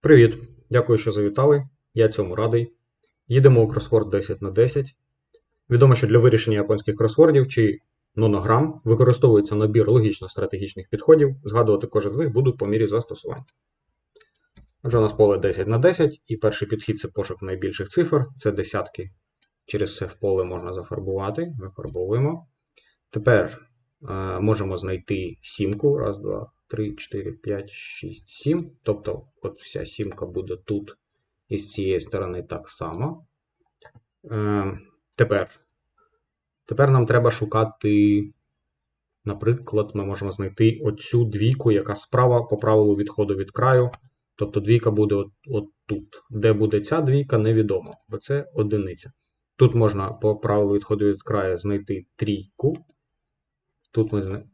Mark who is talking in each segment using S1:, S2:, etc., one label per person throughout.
S1: Привіт! Дякую, що завітали. Я цьому радий. Їдемо у кросворд 10 на 10. Відомо, що для вирішення японських кросвордів чи нонограм використовується набір логічно-стратегічних підходів. Згадувати кожен з них буду по мірі застосування. Отже, у нас поле 10 на 10, і перший підхід це пошук найбільших цифр, це десятки. Через це в поле можна зафарбувати. Вифарбовуємо. Тепер е, можемо знайти сімку. Раз, два, 3, 4, 5, 6, 7. Тобто, от вся сімка буде тут і з цієї сторони так само. Е, тепер, тепер нам треба шукати, наприклад, ми можемо знайти оцю двійку, яка справа по правилу відходу від краю. Тобто двійка буде от, от тут. Де буде ця двійка, невідомо, бо це одиниця. Тут можна по правилу відходу від краю знайти трійку. Тут ми.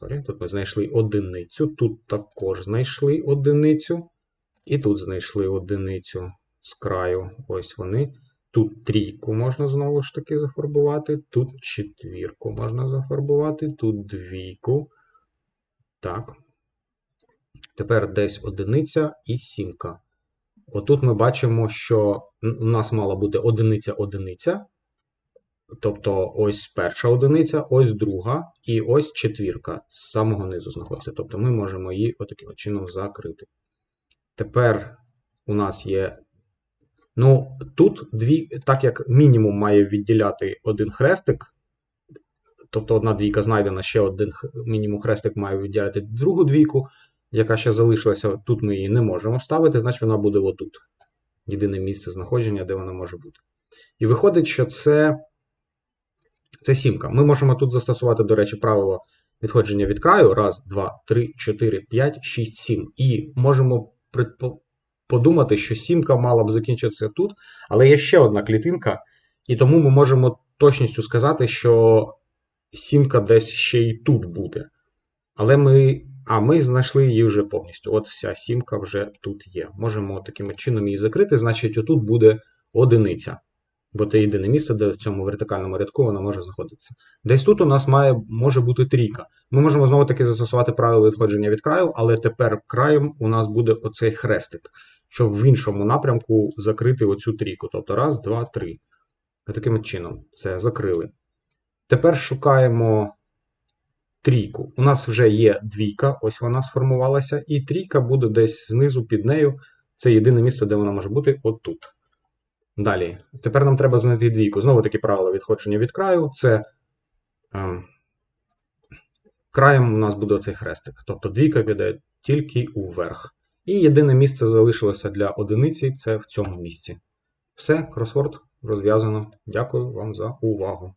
S1: Sorry, тут ми знайшли одиницю, тут також знайшли одиницю. І тут знайшли одиницю з краю. Ось вони. Тут трійку можна знову ж таки зафарбувати. Тут четвірку можна зафарбувати, тут двійку. Так. Тепер десь одиниця і сімка. Отут ми бачимо, що у нас мала бути одиниця-одиниця. Тобто ось перша одиниця, ось друга, і ось четвірка з самого низу знаходиться. Тобто ми можемо її отаким чином закрити. Тепер у нас є. Ну, тут дві, так як мінімум має відділяти один хрестик. Тобто одна двійка знайдена, ще один мінімум хрестик має відділяти другу двійку, яка ще залишилася. Тут ми її не можемо ставити, значить вона буде отут. Єдине місце знаходження, де вона може бути. І виходить, що це. Це сімка. Ми можемо тут застосувати, до речі, правило відходження від краю. Раз, два, три, чотири, п'ять, шість, сім. І можемо подумати, що сімка мала б закінчитися тут, але є ще одна клітинка, і тому ми можемо точністю сказати, що сімка десь ще й тут буде. Але ми. А ми знайшли її вже повністю. От вся сімка вже тут є. Можемо таким чином її закрити, значить, отут буде одиниця. Бо це єдине місце, де в цьому вертикальному рядку вона може знаходитися. Десь тут у нас має, може бути трійка. Ми можемо знову-таки застосувати правило відходження від краю, але тепер краєм у нас буде оцей хрестик, щоб в іншому напрямку закрити оцю трійку. Тобто раз, два, три. Таким чином, це закрили. Тепер шукаємо трійку. У нас вже є двійка, ось вона сформувалася, і трійка буде десь знизу під нею. Це єдине місце, де вона може бути отут. Далі. Тепер нам треба знайти двійку. Знову таки правило відходження від краю. Це е, краєм у нас буде цей хрестик. Тобто двійка піде тільки уверх. І єдине місце залишилося для одиниці це в цьому місці. Все, кросворд розв'язано. Дякую вам за увагу.